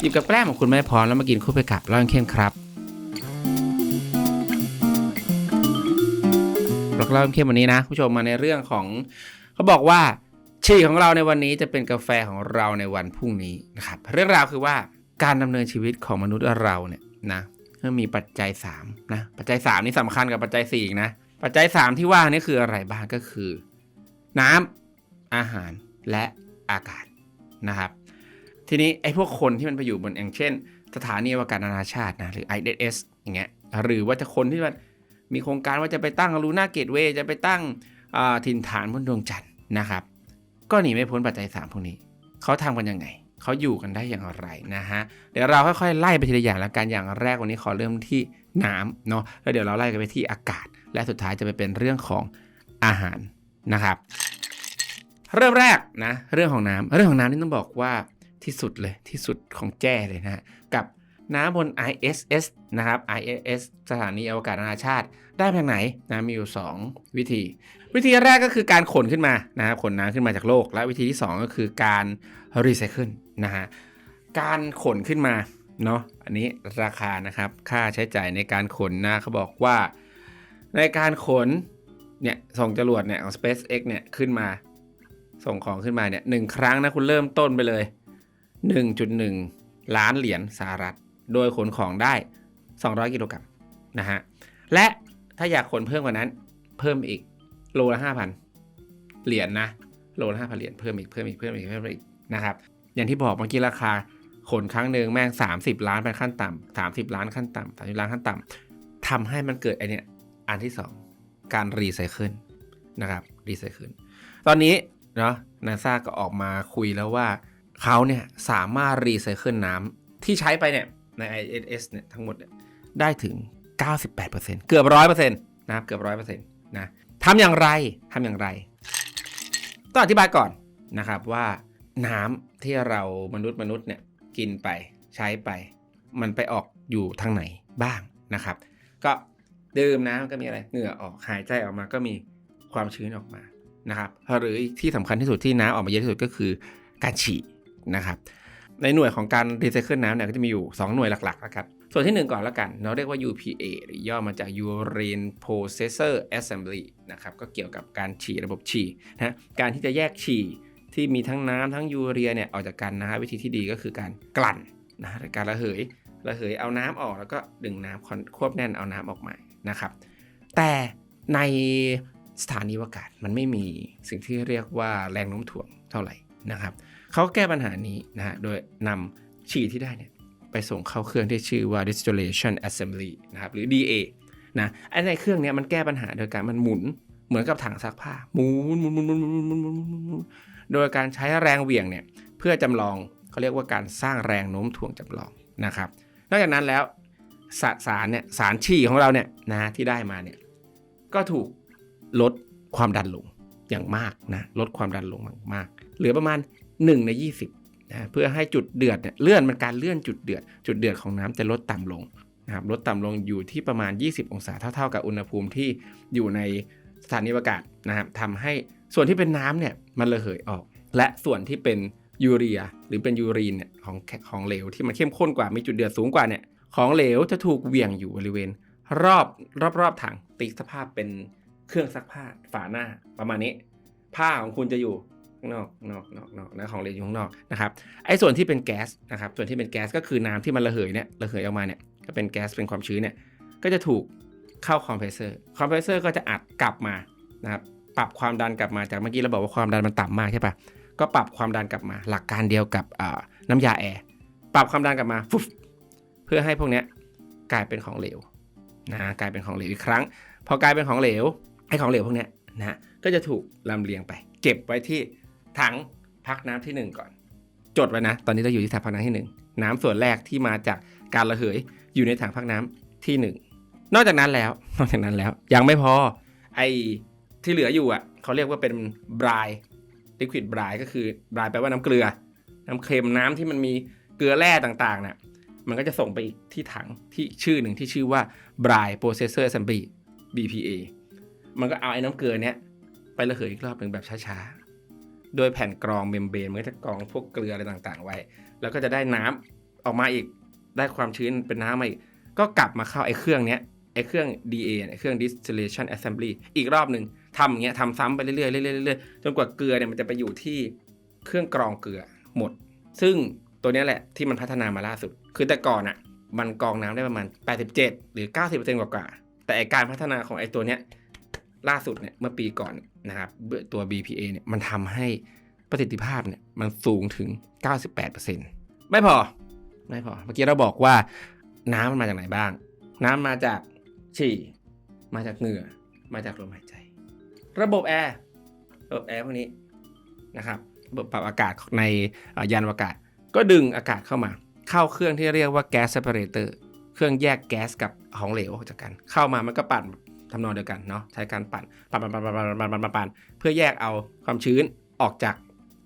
หยิบกับแกล้มของคุณไม่พร้อมแล้วมากินคู่ไปกับเหล้าเข้มครับบล็อกเหล้าเข้มวันนี้นะผู้ชมมาในเรื่องของเขาบอกว่าฉี่ของเราในวันนี้จะเป็นกาแฟของเราในวันพรุ่งนี้นะครับเรื่องราวคือว่าการดำเนินชีวิตของมนุษย์เราเนี่ยนะมันมีปัจจัย3นะปัจจัย 3 นี่สำคัญกับปัจจัย4อีกนะปัจจัย 3 ที่ว่านี่คืออะไรบ้างก็คือ น้ำอาหารและอากาศนะครับ ทีนี้ไอ้พวกคนที่มันไปอยู่บนอย่างเช่น สถานีอวกาศนานาชาตินะหรือ ISS อย่างเงี้ยหรือว่าจะคนที่มันมีโครงการว่าจะไปตั้งลูน่าเกตเวย์จะไปตั้งถิ่นฐานบนดวงจันทร์นะครับ ก็หนีไม่พ้นปัจจัย 3 พวกนี้เขาทำกันยังไงเขาอยู่กันได้อย่างไรนะฮะเดี๋ยวเราค่อยๆไล่ไปทีละอย่างแล้วกันอย่างแรกวันนี้ขอเริ่มที่น้ำเนาะแล้วเดี๋ยวเราไล่กันไปที่อากาศ และสุดท้ายจะไปเป็นเรื่องของอาหารนะครับ เริ่มแรกนะเรื่องของน้ำเรื่องของน้ำนี่ต้องบอกว่า ที่สุดเลยที่สุดของแจ้เลยนะฮะกับน้ำบน ISS นะครับ ISS สถานีอวกาศนานาชาติ ได้มาจากไหนนะมีอยู่ 2 วิธี วิธีแรกก็คือการขนขึ้นมานะครับขนน้ำขึ้นมาจากโลก และวิธีที่ 2 ก็คือการรีไซเคิลนะฮะการขนขึ้นมาเนาะอันนี้ราคานะครับค่าใช้จ่ายในการขนนะเขาบอกว่า ในการขนเนี่ยส่งจรวดเนี่ยของ SpaceX เนี่ยขึ้นมาส่งของขึ้นมาเนี่ยหนึ่งครั้งนะคุณเริ่มต้นไปเลย 1.1 ล้านเหรียญสหรัฐ โดยขนของได้ 200 กิโลกรัมนะฮะ และถ้าอยากขนเพิ่มกว่านั้น เพิ่มอีกโลละ 5,000 เหรียญนะโลละ 5,000 เหรียญเพิ่มอีกเพิ่มอีกเพิ่มอีกเพิ่มอีกนะครับ อย่างที่บอกเมื่อกี้ราคาขนครั้งหนึ่งแม่ง 30 ล้านเป็นขั้นต่ำ30 ล้านขั้นต่ำ30ล้านขั้นต่ำทำให้มันเกิดไอเนี่ยอันที่ 2 การรีไซเคิลนะครับรีไซเคิลตอนนี้เนาะนาซาก็ออกมาคุยแล้วว่า เขาเนี่ยสามารถรีไซเคิลน้ำที่ใช้ไปเนี่ยใน ISS เนี่ยทั้งหมดเนี่ยได้ถึง 98%เกือบ 100%นะครับเกือบ 100%นะทำอย่างไรทำอย่างไร ต้องอธิบายก่อนนะครับว่าน้ำที่เรามนุษย์มนุษย์เนี่ยกินไปใช้ไป มันไปออกอยู่ทางไหนบ้างนะครับ ก็ดื่มน้ำก็มีอะไรเหงื่อออกหายใจออกมาก็มีความชื้นออกมานะครับหรือที่สำคัญที่สุดที่น้ำออกมาเยอะที่สุดก็คือการฉี่ นะครับ ในหน่วยของการรีไซเคิลน้ำเนี่ยก็จะมีอยู่ 2 หน่วยหลักๆแล้วกัน ส่วนที่ 1 ก่อนแล้วกัน เราเรียกว่า UPA หรือย่อมาจาก Urine Processor Assembly นะครับ ก็เกี่ยวกับการฉี่ระบบฉี่นะการที่จะแยกฉี่ที่มีทั้งน้ำทั้งยูเรียเนี่ยออกจากกันนะฮะวิธีที่ดีก็คือการกลั่นนะการระเหยระเหยเอาน้ำออกแล้วก็ดึงน้ำควบแน่นเอาน้ำออกมานะครับ แต่ในสถานีอวกาศมันไม่มีสิ่งที่เรียกว่าแรงโน้มถ่วงเท่าไหร่นะครับ เขาแก้ปัญหานี้นะฮะโดยนำฉี่ที่ได้เนี่ยไปส่งเข้าเครื่องที่ชื่อว่า distillation assembly นะครับหรือ DA นะไอ้ในเครื่องเนี้ยมันแก้ปัญหาโดยการมันหมุนเหมือนกับถังซักผ้าหมุนหมุนหมุนหมุนหมุนหมุนหมุนหมุนโดยการใช้แรงเหวี่ยงเนี่ยเพื่อจำลองเขาเรียกว่าการสร้างแรงโน้มถ่วงจำลองนะครับ นอกจากนั้นแล้วสสารเนี่ยสารฉี่ของเราเนี่ยนะที่ได้มาเนี่ยก็ถูกลดความดันลงอย่างมากนะลดความดันลงมากๆเหลือประมาณ 1 ใน 20นะเพื่อให้จุดเดือดเนี่ยเลื่อนมันการเลื่อนจุดเดือด จุดเดือดของน้ำจะลดต่ำลงนะครับลดต่ำลงอยู่ที่ประมาณ 20 องศาเท่า ๆ กับอุณหภูมิที่อยู่ในสถานีอวกาศนะครับทำให้ส่วนที่เป็นน้ำเนี่ยมันระเหยออก และส่วนที่เป็นยูเรียหรือเป็นยูรีนเนี่ยของของเหลวที่มันเข้มข้นกว่ามีจุดเดือดสูงกว่าเนี่ยของเหลวจะถูกเหวี่ยงอยู่บริเวณ รอบรอบรอบถังตีสภาพเป็นเครื่องซักผ้าฝาหน้าประมาณนี้ ผ้าของคุณจะอยู่ นอกนอกนอกนอกนะของเหลวอยู่ข้างนอกนะครับไอ้ส่วนที่เป็นแก๊สนะครับส่วนที่เป็นแก๊สก็คือน้ำที่มันระเหยเนี่ยระเหยออกมาเนี่ยก็เป็นแก๊สเป็นความชื้นเนี่ยก็จะถูกเข้าคอมเพรสเซอร์คอมเพรสเซอร์ก็จะอัดกลับมานะครับปรับความดันกลับมาจากเมื่อกี้เราบอกว่าความดันมันต่ำมากใช่ปะก็ปรับความดันกลับมา หลักการเดียวกับน้ำยาแอร์ปรับความดันกลับมาฟุบเพื่อให้พวกนี้กลายเป็นของเหลวนะกลายเป็นของเหลวอีกครั้ง พอกลายเป็นของเหลวไอ้ของเหลวพวกนี้นะก็จะถูกลำเลียงไป เก็บไว้ที่ ถังพักน้ำที่ 1 ก่อน จดไว้นะ ตอนนี้เราอยู่ที่ถังพักน้ำที่ 1 น้ำส่วนแรกที่มาจากการระเหยอยู่ในถังพักน้ำที่ 1 นอกจากนั้นแล้ว นอกจากนั้นแล้ว ยังไม่พอไอที่เหลืออยู่อะเขาเรียกว่าเป็นบรายลิควิดบรายก็คือบรายแปลว่าน้ำเกลือ น้ำเค็มน้ำที่มันมีเกลือแร่ต่างๆเนี่ยมันก็จะส่งไปอีกที่ถังที่ชื่อหนึ่งที่ชื่อว่า Brine Processor Assembly BPA มันก็เอาไอ้น้ำเกลือเนี้ยไประเหยอีกรอบหนึ่งแบบช้า ๆโดยแผ่นกรองเมมเบรนมันก็จะกรองพวกเกลืออะไรต่างๆ ไว้ แล้วก็จะได้น้ำออกมาอีกได้ความชื้นเป็นน้ำมาอีก ก็กลับมาเข้าไอ้เครื่องเนี้ยไอ้เครื่อง DA เนี่ยเครื่อง distillation assembly อีกรอบหนึ่งทำอย่างเงี้ยทำซ้ำไปเรื่อยๆเรื่อยๆเรื่อยๆจนกว่าเกลือเนี่ยมันจะไปอยู่ที่เครื่องกรองเกลือหมด ซึ่งตัวนี้แหละที่มันพัฒนามาล่าสุด คือแต่ก่อนอะ่ะมันกรองน้ำได้ประมาณ 87 หรือ 90%กว่าๆแต่ไอการพัฒนาของไอตัวเนี้ยล่าสุดเนี่ยเมื่อปีก่อน นะครับตัว BPA เนี่ยมันทำให้ประสิทธิภาพเนี่ยมันสูงถึง 98%ไม่พอ ไม่พอ เมื่อกี้เราบอกว่าน้ำมันมาจากไหนบ้าง น้ำมาจากฉี่ มาจากเหงื่อ มาจากลมหายใจ ระบบแอร์ ระบบแอร์พวกนี้นะครับระบบปรับอากาศในยานอวกาศ ก็ดึงอากาศเข้ามา เข้าเครื่องที่เรียกว่าแก๊สเซปเรเตอร์ เครื่องแยกแก๊สกับของเหลวออกจากกัน เข้ามามันก็ปั่น ทำนองเดียวกันเนาะใช้การปั่นปั่นปั่นปั่นปั่นปั่นปั่นปั่นปั่นปั่นเพื่อแยกเอาความชื้นออกจาก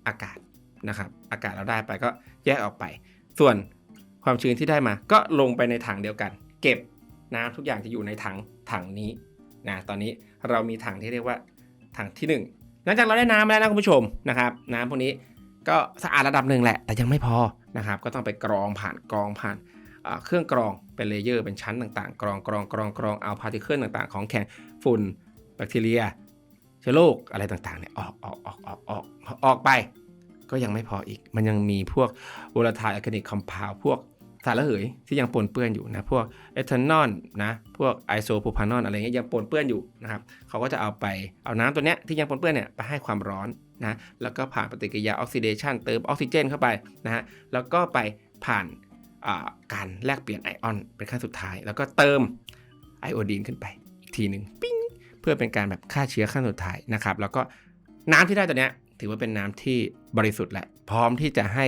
อากาศนะครับ อากาศเราได้ไปก็แยกออกไป ส่วนความชื้นที่ได้มาก็ลงไปในถังเดียวกัน เก็บน้ำทุกอย่างจะอยู่ในถังถังนี้นะตอนนี้เรามีถังที่เรียกว่าถังที่ 1 หลังจากเราได้น้ำแล้วนะคุณผู้ชมนะครับ น้ำพวกนี้ก็สะอาดระดับหนึ่งแหละ แต่ยังไม่พอนะครับ ก็ต้องไปกรองผ่านกรองผ่าน เครื่องกรองเป็นเลเยอร์เป็นชั้นต่างๆ กรองกรองกรองกรองเอาพาร์ติเคิลต่างๆ ของแข็งฝุ่นแบคทีเรียเชื้อโรคอะไรต่างๆเนี่ยออกออกออกออกออกออกไป ก็ยังไม่พออีก มันยังมีพวก volatile organic compound พวกสารระเหยที่ยังปนเปื้อนอยู่นะพวกเอทานอลนะพวกไอโซโพพานอลอะไรเงี้ยยังปนเปื้อนอยู่นะครับเขาก็จะเอาไปเอาน้ำตัวเนี้ยที่ยังปนเปื้อนเนี่ยไปให้ความร้อนนะแล้วก็ผ่านปฏิกิริยาออกซิเดชันเติมออกซิเจนเข้าไปนะฮะแล้วก็ไปผ่าน การแลกเปลี่ยนไอออนเป็นขั้นสุดท้าย แล้วก็เติมไอโอดีนขึ้นไปอีกทีหนึ่งปิ้งเพื่อเป็นการแบบฆ่าเชื้อขั้นสุดท้ายนะครับแล้วก็น้ำที่ได้ตัวเนี้ยถือว่าเป็นน้ำที่บริสุทธิ์และพร้อมที่จะให้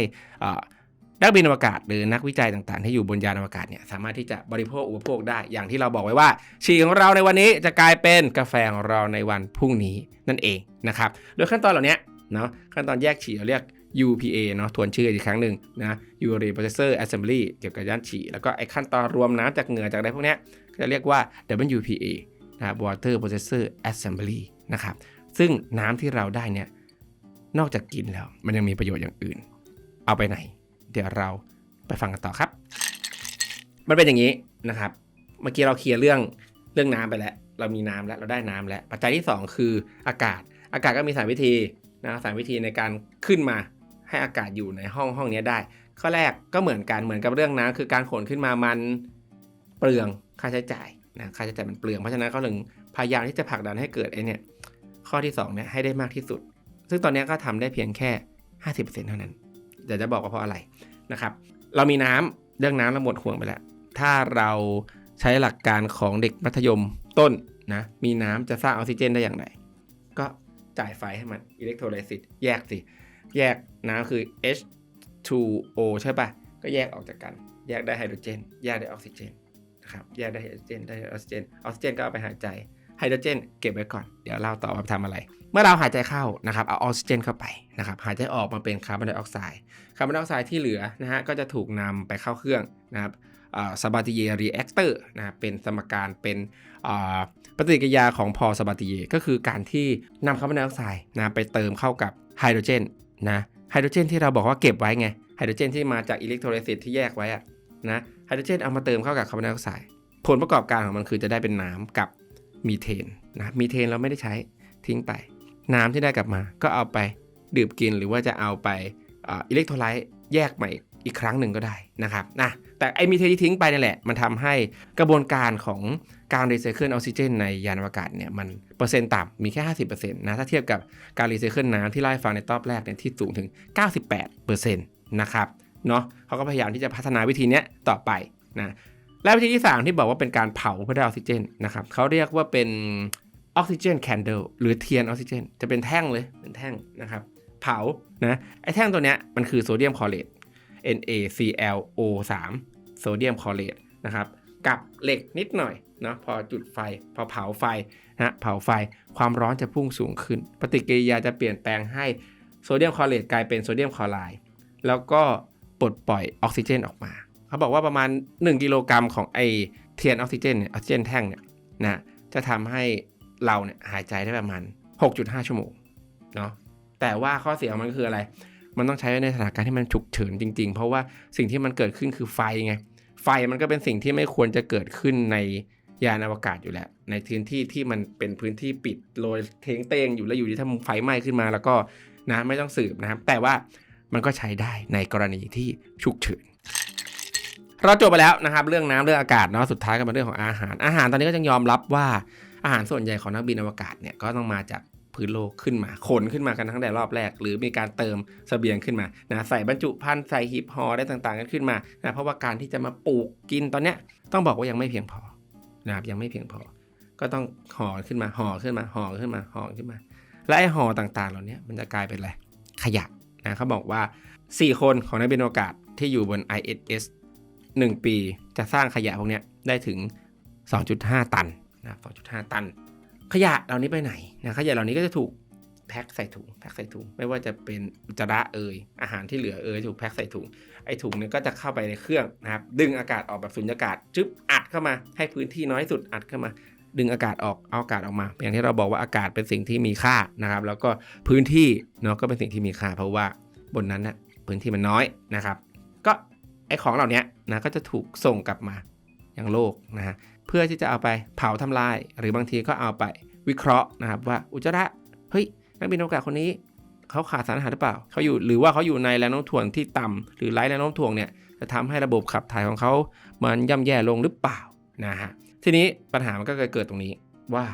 นักบินอวกาศหรือนักวิจัยต่างๆ ที่อยู่บนยานอวกาศเนี่ยสามารถที่จะบริโภคอุปโภคได้อย่างที่เราบอกไว้ว่าฉี่ของเราในวันนี้จะกลายเป็นกาแฟของเราในวันพรุ่งนี้นั่นเองนะครับโดยขั้นตอนเหล่านี้เนาะขั้นตอนแยกฉี่เราเรียก UPA เนาะทวนชื่ออีกครั้งหนึ่งนะ Urea Processor Assembly เกี่ยวกับย่านฉี่แล้วก็ไอขั้นตอนรวมน้ำจากเหงื่อจากอะไรพวกนี้ก็จะเรียกว่า WPA นะ Water Processor Assembly นะครับ ซึ่งน้ำที่เราได้เนี่ย นอกจากกินแล้ว มันยังมีประโยชน์อย่างอื่น เอาไปไหน เดี๋ยวเราไปฟังกันต่อครับ มันเป็นอย่างนี้นะครับ เมื่อกี้เราเคลียร์เรื่องเรื่องน้ำไปแล้ว เรามีน้ำแล้ว เราได้น้ำแล้ว ปัจจัยที่ 2 คืออากาศ อากาศก็มีสามวิธีนะสามวิธีในการขึ้นมา ให้อากาศอยู่ในห้องห้องนี้ได้ ข้อแรกก็เหมือนกันเหมือนกับเรื่องน้ำคือการขนขึ้นมามันเปลืองค่าใช้จ่ายนะค่าใช้จ่ายมันเปลืองเพราะฉะนั้นเขาถึงพยายามที่จะผลักดันให้เกิดไอ้เนี่ยข้อที่2เนี่ยให้ได้มากที่สุด ซึ่งตอนนี้ก็ทำได้เพียงแค่ 50%เท่านั้นเดี๋ยวจะบอกว่าเพราะอะไรนะครับ เรามีน้ำเรื่องน้ำเราหมดห่วงไปแล้ว ถ้าเราใช้หลักการของเด็กมัธยมต้นนะมีน้ำจะสร้างออกซิเจนได้อย่างไร ก็จ่ายไฟให้มันอิเล็กโทรไลซิสแยกสิ แยกน้ำคือ H2O ใช่ปะก็แยกออกจากกัน แยกได้ไฮโดรเจน แยกได้ออกซิเจนนะครับแยกได้ไฮโดรเจนได้ออกซิเจนออกซิเจนก็เอาไปหายใจไฮโดรเจนเก็บไว้ก่อนเดี๋ยวเล่าต่อว่าทำอะไร เมื่อเราหายใจเข้านะครับเอาออกซิเจนเข้าไปนะครับหายใจออกมาเป็นคาร์บอนไดออกไซด์คาร์บอนไดออกไซด์ที่เหลือนะฮะก็จะถูกนำไปเข้าเครื่องนะครับสบาติเยรีแอคเตอร์นะเป็นสมการเป็นปฏิกิริยาของพอสบาติเยก็คือการที่นำคาร์บอนไดออกไซด์นะไปเติมเข้ากับไฮโดรเจน นะไฮโดรเจนที่เราบอกว่าเก็บไว้ไงไฮโดรเจนที่มาจากอิเล็กโทรไลซิสที่แยกไว้อะนะไฮโดรเจนเอามาเติมเข้ากับคาร์บอนไดออกไซด์ผลประกอบการของมันคือจะได้เป็นน้ำกับมีเทนนะมีเทนเราไม่ได้ใช้ทิ้งไป น้ำที่ได้กลับมา ก็เอาไปดื่มกินหรือว่าจะเอาไปอิเล็กโทรไลต์แยกใหม่อีกครั้งหนึ่งก็ได้นะครับนะ แต่ไอมีเทนที่ทิ้งไปนี่แหละ มันทำให้กระบวนการของการรีไซเคิลออกซิเจนในยานอวกาศเนี่ยมันเปอร์เซ็นต์ต่ำมีแค่ 50%นะถ้าเทียบกับการรีไซเคิลน้ำที่เล่ฟังในตอบแรกเนี่ยที่สูงถึง 98%นะครับเนาะเขาก็พยายามที่จะพัฒนาวิธีนี้ต่อไปนะและวิธีที่ 3 ที่บอกว่าเป็นการเผาเพื่อได้ออกซิเจนนะครับเขาเรียกว่าเป็นออกซิเจนแคนเดลหรือเทียนออกซิเจนจะเป็นแท่งเลยเป็นแท่งนะครับเผานะไอแท่งตัวเนี้ยมันคือโซเดียมคลอเรต NaClO3 โซเดียมคลอเรตนะครับกับเหล็กนิดหน่อยเนาะพอจุดไฟ พอเผาไฟนะเผาไฟความร้อนจะพุ่งสูงขึ้น ปฏิกิริยาจะเปลี่ยนแปลงให้โซเดียมคลอเรตกลายเป็นโซเดียมคลอไรด์แล้วก็ปลดปล่อยออกซิเจนออกมา เขาบอกว่าประมาณ 1 กิโลกรัมของไอเทียนออกซิเจนเนี่ยออกซิเจนแท่งเนี่ยนะจะทำให้เราเนี่ยหายใจได้ประมาณ 6.5 ชั่วโมงเนาะแต่ว่าข้อเสียของมันคืออะไร มันต้องใช้ในสถานการณ์ที่มันฉุกเฉินจริง ๆ เพราะว่าสิ่งที่มันเกิดขึ้นคือไฟไง ไฟมันก็เป็นสิ่งที่ไม่ควรจะเกิดขึ้นในยานอวกาศอยู่แล้ว ในพื้นที่ที่มันเป็นพื้นที่ปิดโรยเทงเตงอยู่แล้วอยู่ที่ถ้าไฟไหม้ขึ้นมา แล้วก็นะไม่ต้องสืบนะครับ แต่ว่ามันก็ใช้ได้ในกรณีที่ฉุกเฉินเราจบไปแล้วนะครับ เรื่องน้ำเรื่องอากาศเนาะสุดท้ายก็เป็นเรื่องของอาหาร อาหารตอนนี้ก็ยังยอมรับว่าอาหารส่วนใหญ่ของนักบินอวกาศเนี่ยก็ต้องมาจาก พื้นโลกขึ้นมา ขนขึ้นมากันทั้งแต่รอบแรก หรือมีการเติมสเสบียงขึ้นมานะใส่บรรจุภัณฑ์ใส่หีบห่อได้ต่างๆกันขึ้นมานะเพราะว่าการที่จะมาปลูกกินตอนเนี้ยต้องบอกว่ายังไม่เพียงพอนะครับยังไม่เพียงพอ ก็ต้องห่อขึ้นมาห่อขึ้นมาห่อขึ้นมาห่อขึ้นมา และไอห่อต่างๆ เหล่านี้มันจะกลายเป็นอะไรขยะนะเขาบอกว่า 4 คนของนักบินอวกาศที่อยู่บน ISS 1 ปีจะสร้างขยะพวกนี้ได้ถึง 2.5 ตันนะ2.5 ตัน ขยะเหล่านี้ไปไหนนะขยะเหล่านี้ก็จะถูกแพ็คใส่ถุงแพ็คใส่ถุง ไม่ว่าจะเป็นอุจจาระเอ่ยอาหารที่เหลือเอ่ยถูกแพ็คใส่ถุงไอ้ถุงเนี่ยก็จะเข้าไปในเครื่องนะครับดึงอากาศออกแบบสุญญากาศจึ๊บอัดเข้ามาให้พื้นที่น้อยสุดอัดเข้ามา ดึงอากาศออกเอาอากาศออกมาอย่างที่เราบอกว่าอากาศเป็นสิ่งที่มีค่านะครับ แล้วก็พื้นที่เนาะก็เป็นสิ่งที่มีค่า เพราะว่าบนนั้นนะพื้นที่มันน้อยนะครับ ก็ไอ้ของเหล่านี้นะก็จะถูกส่งกลับมายังโลกนะฮะ เพื่อที่จะเอาไปเผาทำลาย หรือบางทีก็เอาไปวิเคราะห์นะครับว่าอุจจาระเฮ้ยนักบินอวกาศคนนี้เขาขาดสารอาหารหรือเปล่าเขาอยู่หรือว่าเขาอยู่ในแรงโน้มถ่วงที่ต่ำหรือไร้แรงโน้มถ่วงเนี่ยจะทำให้ระบบขับถ่ายของเขามันย่ำแย่ลงหรือเปล่านะฮะทีนี้ปัญหามันก็เกิดตรงนี้ว่า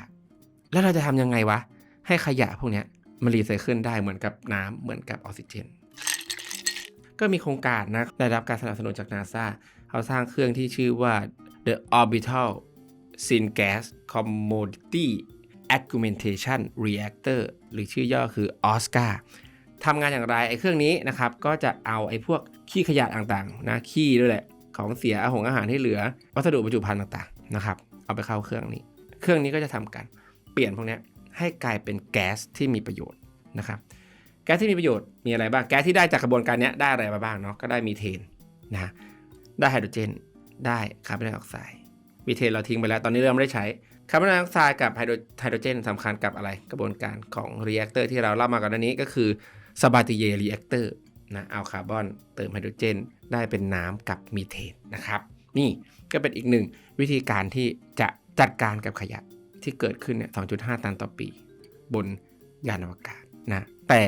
แล้วเราจะทำยังไงวะ ให้ขยะพวกนี้มันรีไซเคิลได้เหมือนกับน้ำเหมือนกับออกซิเจน ก็มีโครงการนะได้รับการสนับสนุนจากนาซาเขาสร้างเครื่องที่ชื่อว่า the orbital syngas commodity augmentation reactor หรือชื่อย่อคือ OSCAR ทำงานอย่างไรไอ้เครื่องนี้นะครับก็จะเอาไอ้พวกขี้ขยะต่างๆนะขี้ด้วยแหละของเสียอาหงอาหารที่เหลือ วัสดุบรรจุภัณฑ์ต่างๆนะครับเอาไปเข้าเครื่องนี้ เครื่องนี้ก็จะทำการเปลี่ยนพวกนี้ให้กลายเป็นแก๊สที่มีประโยชน์นะครับแก๊สที่มีประโยชน์มีอะไรบ้างแก๊สที่ได้จากกระบวนการนี้ได้อะไรมาบ้างเนาะก็ได้มีเทนนะได้ไฮโดรเจน ได้คาร์บอนไดออกไซด์มีเทนเราทิ้งไปแล้วตอนนี้เราไม่ได้ใช้คาร์บอนไดออกไซด์กับไฮโดรเจนสำคัญกับอะไรกระบวนการของเรีแอคเตอร์ที่เราเล่ามาก่อนหน้านี้ก็คือสบาติเยรีแอคเตอร์นะเอาคาร์บอนเติมไฮโดรเจน ได้เป็นน้ำกับมีเทนนะครับนี่ก็เป็นอีกหนึ่งวิธีการที่จะจัดการกับขยะที่เกิดขึ้นเนี่ย 2.5 ตันต่อปี บนยานอวกาศนะ แต่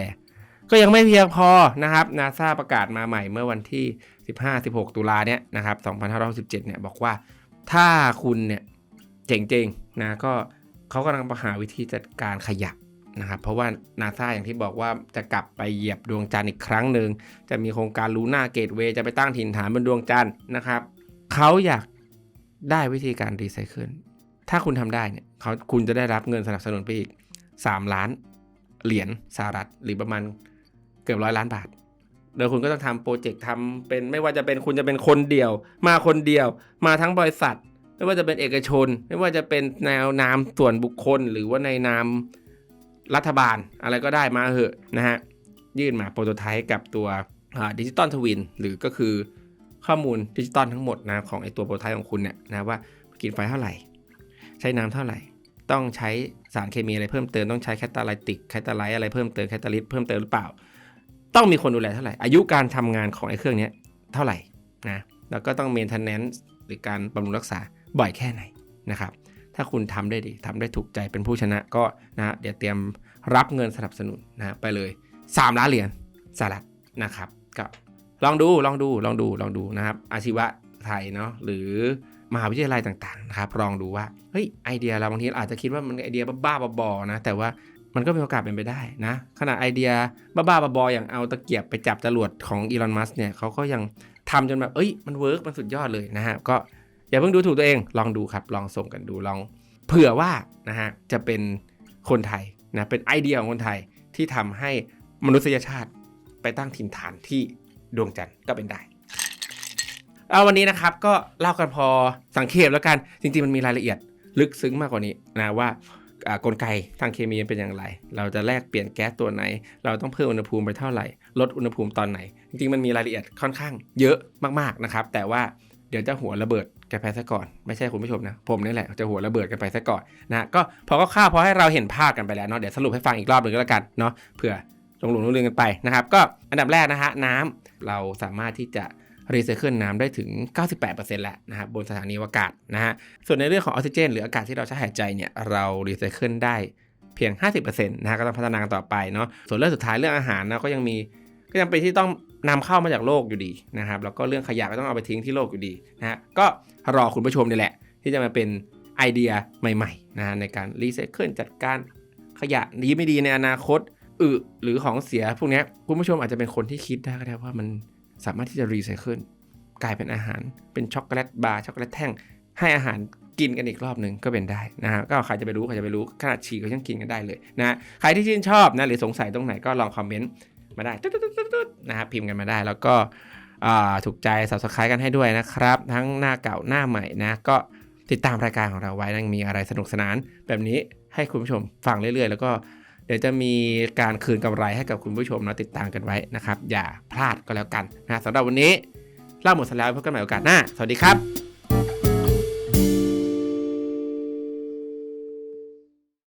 ก็ยังไม่เพียงพอนะครับนาซาประกาศมาใหม่เมื่อวันที่ 15-16 ตุลาเนี่ยนะครับ2567เนี่ยบอกว่าถ้าคุณเนี่ยเจ๋งๆนะก็เขากำลังหาวิธีจัดการขยะนะครับเพราะว่านาซาอย่างที่บอกว่าจะกลับไปเหยียบดวงจันทร์อีกครั้งหนึ่งจะมีโครงการลูน่าเกตเวย์จะไปตั้งถิ่นฐานบนดวงจันทร์นะครับเขาอยากได้วิธีการรีไซเคิลถ้าคุณทำได้เนี่ยเขาคุณจะได้รับเงินสนับสนุนไปอีก 3 ล้านเหรียญสหรัฐหรือประมาณเกือบร้อยล้านบาท โดยคุณก็ต้องทำโปรเจกต์ทำเป็นไม่ว่าจะเป็นคุณจะเป็นคนเดียว มาคนเดียว มาทั้งบริษัท ไม่ว่าจะเป็นเอกชน ไม่ว่าจะเป็นแนวนามส่วนบุคคล หรือว่าในนามรัฐบาลอะไรก็ได้มาเหอะนะฮะยื่นมาโปรโตไทป์กับตัวดิจิตอลทวินหรือก็คือข้อมูลดิจิตอลทั้งหมดนะของไอตัวโปรโตไทป์ของคุณเนี่ยนะว่ากินไฟเท่าไหร่ ใช้น้ำเท่าไหร่ ต้องใช้สารเคมีอะไรเพิ่มเติมต้องใช้แคตาไลติกแคตาไลอะไรเพิ่มเติมแคตาลิสเพิ่มเติมหรือเปล่า ต้องมีคนดูแลเท่าไหร่ อายุการทำงานของไอ้เครื่องนี้เท่าไหร่นะแล้วก็ต้องเมนเทนแนนซ์หรือการบำรุงรักษาบ่อยแค่ไหนนะครับ ถ้าคุณทำได้ดีทำได้ถูกใจเป็นผู้ชนะก็นะเดี๋ยวเตรียมรับเงินสนับสนุนนะไปเลย 3 ล้านเหรียญสหรัฐนะครับก็ลองดูลองดูลองดูลองดูนะครับ อาชีวะไทยเนาะหรือมหาวิทยาลัยต่างๆนะครับลองดูว่าเฮ้ยไอเดียเราบางทีอาจจะคิดว่ามันไอเดียบ้าๆบอๆนะแต่ว่า มันก็มีโอกาสเป็นไปได้นะ ขนาดไอเดียบ้าๆบอๆอย่างเอาตะเกียบไปจับจรวดของอีลอนมัสเนี่ยเขาก็ยังทำจนแบบ เอ้ย มันเวิร์กมันสุดยอดเลยนะฮะ ก็อย่าเพิ่งดูถูกตัวเอง ลองดูครับ ลองส่งกันดู ลอง เผื่อว่านะฮะ จะเป็นคนไทยนะ เป็นไอเดียของคนไทยที่ทำให้มนุษยชาติไปตั้งถิ่นฐานที่ดวงจันทร์ก็เป็นได้ เอาวันนี้นะครับก็เล่ากันพอสังเขปแล้วกัน จริงๆมันมีรายละเอียดลึกซึ้งมากกว่านี้นะว่า กลไกทางเคมีเป็นอย่างไร เราจะแลกเปลี่ยนแก๊สตัวไหน เราต้องเพิ่มอุณหภูมิไปเท่าไหร่ ลดอุณหภูมิตอนไหน จริงๆ มันมีรายละเอียดค่อนข้างเยอะมากๆนะครับ แต่ว่าเดี๋ยวจะหัวระเบิดกันไปซะก่อน ไม่ใช่คุณผู้ชมนะ ผมนี่แหละจะหัวระเบิดกันไปซะก่อนนะก็พอก็ข้าวพอให้เราเห็นภาพกันไปแล้วเนาะเดี๋ยวสรุปให้ฟังอีกรอบหนึ่งก็แล้วกันเนาะเผื่อลงหลุมลงเรือกันไปนะครับ ก็อันดับแรกนะฮะน้ำเราสามารถที่จะ รีไซเคิลน้ำได้ถึง 98%แล้วนะครับบนสถานีอวกาศนะฮะส่วนในเรื่องของออกซิเจน หรืออากาศที่เราใช้หายใจเนี่ยเรารีไซเคิลได้เพียง 50%นะฮะก็ต้องพัฒนากันต่อไปเนาะส่วนเรื่องสุดท้ายเรื่องอาหารนะก็ยังมีก็ยังเป็นที่ต้องนำเข้ามาจากโลกอยู่ดีนะครับแล้วก็เรื่องขยะก็ต้องเอาไปทิ้งที่โลกอยู่ดีนะฮะก็รอคุณผู้ชมนี่แหละ ที่จะมาเป็นไอเดียใหม่ๆนะฮะในการรีไซเคิลจัดการขยะดีไม่ดีในอนาคตอึหรือของเสียพวกนี้คุณผู้ชมอาจจะเป็นคนที่คิดได้ก็ได้ว่ามัน สามารถที่จะรีไซเคิลกลายเป็นอาหารเป็นช็อกโกแลตบาร์ช็อกโกแลตแท่ง ให้อาหารกินกันอีกรอบหนึ่งก็เป็นได้นะฮะก็ใครจะไปรู้ใครจะไปรู้ขนาดฉี่ก็ยังกินกันได้เลยนะใครที่ชื่นชอบนะหรือสงสัยตรงไหนก็ลองคอมเมนต์มาได้ตึ๊ดๆๆนะฮะพิมพ์กันมาได้แล้วก็ถูกใจ subscribe กันให้ด้วยนะครับ ทั้งหน้าเก่าหน้าใหม่นะ ก็ติดตามรายการของเราไว้ยังมีอะไรสนุกสนาน แบบนี้ให้คุณผู้ชมฟังเรื่อยๆ แล้วก็ เดี๋ยวจะมีการคืนกำไรให้กับคุณผู้ชมนะติดตามกันไว้นะครับ อย่าพลาดก็แล้วกันนะสำหรับวันนี้เล่าหมดแล้วพบกันใหม่โอกาสหน้า สวัสดีครับ